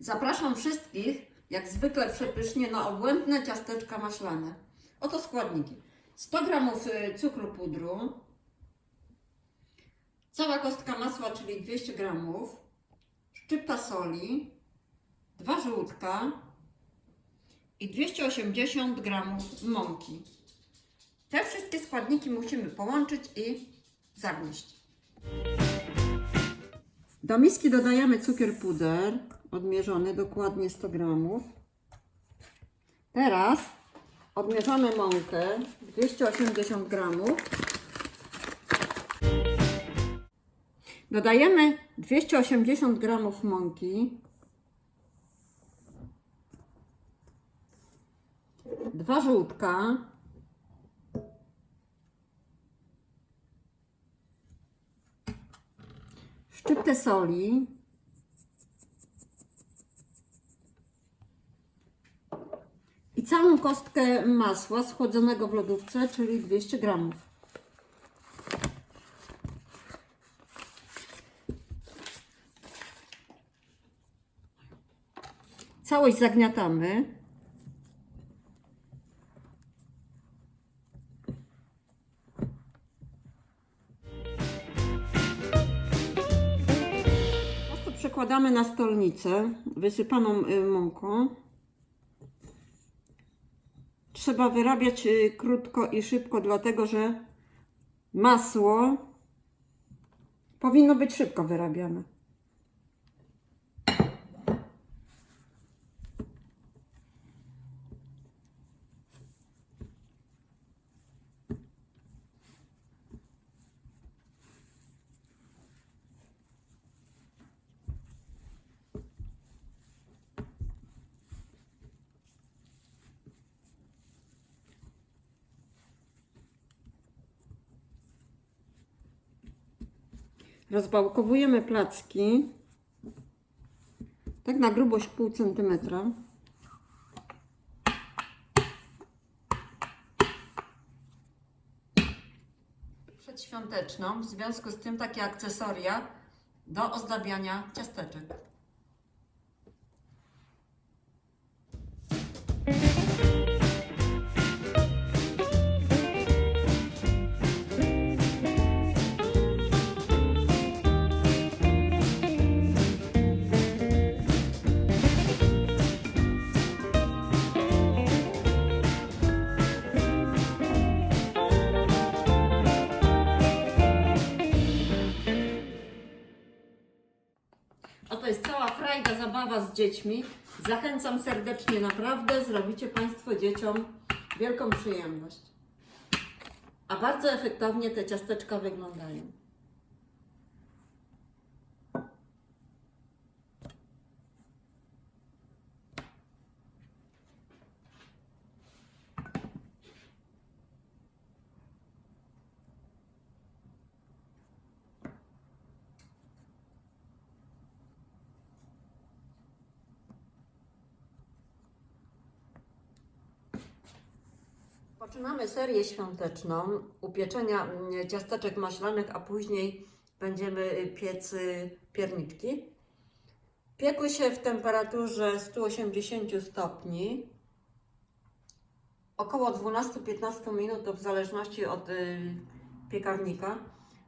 Zapraszam wszystkich, jak zwykle przepysznie, na obłędne ciasteczka maślane. Oto składniki. 100 g y, cukru pudru, cała kostka masła, czyli 200 g, szczypta soli, dwa żółtka i 280 g mąki. Te wszystkie składniki musimy połączyć i zagnieść. Do miski dodajemy cukier puder, odmierzony dokładnie 100 gramów. Teraz odmierzamy mąkę 280 gramów. Dodajemy 280 gramów mąki. Dwa żółtka. Szczyptę soli. I całą kostkę masła schłodzonego w lodówce, czyli 200 gramów. Całość zagniatamy. Przekładamy na stolnicę wysypaną y, mąką. Trzeba wyrabiać y, krótko i szybko, dlatego że masło powinno być szybko wyrabiane. Rozbałkowujemy placki. Tak na grubość pół centymetra. Przedświąteczną, w związku z tym takie akcesoria do ozdabiania ciasteczek. Oto jest cała frajda, zabawa z dziećmi. Zachęcam serdecznie, naprawdę zrobicie Państwo dzieciom wielką przyjemność. A bardzo efektownie te ciasteczka wyglądają. Poczynamy serię świąteczną upieczenia mm, ciasteczek maślanych, a później będziemy y, piec y, pierniczki. Piekły się w temperaturze 180 stopni. Około 12-15 minut, to w zależności od y, piekarnika.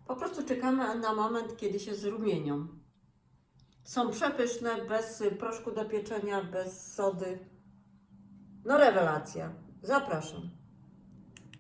Po prostu czekamy na moment, kiedy się zrumienią. Są przepyszne, bez proszku do pieczenia, bez sody. No rewelacja. Zapraszam.